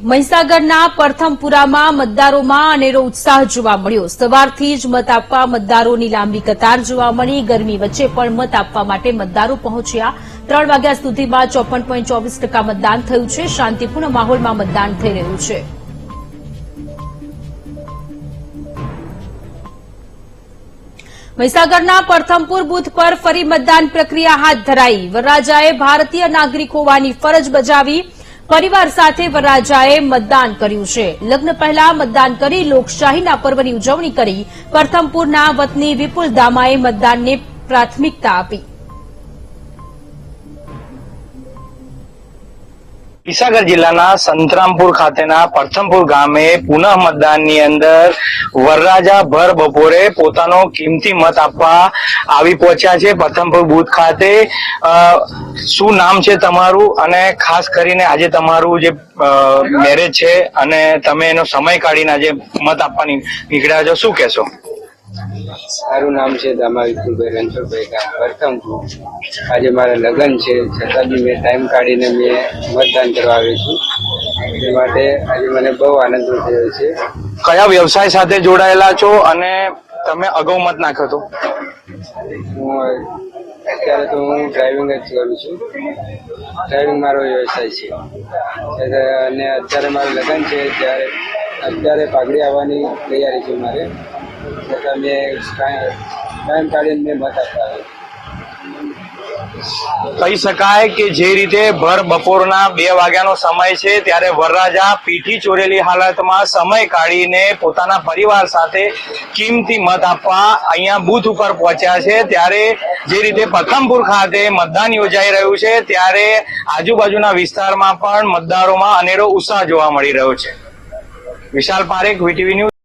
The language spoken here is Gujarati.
મહીસાગરના પરથમપુરામાં મતદારોમાં અનેરો ઉત્સાહ જોવા મળ્યો. સવારથી જ મત આપવા મતદારોની લાંબી કતાર જોવા મળી. ગરમી વચ્ચે પણ મત આપવા માટે મતદારો પહોંચ્યા. ત્રણ વાગ્યા સુધીમાં ચોપન પોઈન્ટ ચોવીસ ટકા મતદાન થયું છે. શાંતિપૂર્ણ માહોલમાં મતદાન થઈ રહ્યું છે. મહીસાગરના પરથમપુર બુથ પર ફરી મતદાન પ્રક્રિયા હાથ ધરાઈ. વરરાજાએ ભારતીય નાગરિક હોવાની ફરજ બજાવી પરિવાર સાથે વરરાજાએ મતદાન કર્યું છે. લગ્ન પહેલા મતદાન કરી લોકશાહીના પર્વની ઉજવણી કરી. પરથમપુરના વતની વિપુલ દામાએ મતદાનને પ્રાથમિકતા આપી. મહીસાગર જિલ્લાના સંતરામપુર ખાતેના પ્રથમપુર ગામે પુનઃ મતદાનની અંદર વરરાજા ભર બપોરે પોતાનો કિંમતી મત આપવા આવી પહોંચ્યા છે. પ્રથમપુર બુથ ખાતે શું નામ છે તમારું? અને ખાસ કરીને આજે તમારું જે મેરેજ છે અને તમે એનો સમય કાઢીને આજે મત આપવાની નીકળ્યા છો. શું કહેશો? મારું નામ છે દામા વિપુલભાઈ રણછોડભાઈ ગામ પ્રથમપુર. આજે મારા લગ્ન છે છતાં બી મેં ટાઈમ કાઢીને મેં મતદાન કરવા આવ્યો છું. એ માટે આજે મને બહુ આનંદ થયો છે. કયા વ્યવસાય સાથે જોડાયેલા છો અને તમે અગાઉ મત નાખ્યો હતો? હું અત્યારે તો હું ડ્રાઇવિંગ જ કરું છું. ડ્રાઇવિંગ મારો વ્યવસાય છે. અને અત્યારે મારું લગ્ન છે ત્યારે અત્યારે પાઘડી આવવાની તૈયારી છે મારે. કહી શકાય કે જે રીતે ભર બપોરના બે વાગ્યાનો સમય છે, ત્યારે વરરાજા પીઠી ચોરેલી હાલતમાં સમય કાઢીને પોતાના પરિવાર સાથે કિંમતી મત આપવા અહીંયા બુથ ઉપર પહોંચ્યા છે. ત્યારે જે રીતે પ્રથમપુર ખાતે મતદાન યોજાઈ રહ્યું છે, ત્યારે આજુબાજુના વિસ્તારમાં પણ મતદારોમાં અનેરો ઉત્સાહ જોવા મળી રહ્યો છે. વિશાલ પારેખ, વીટીવી ન્યૂઝ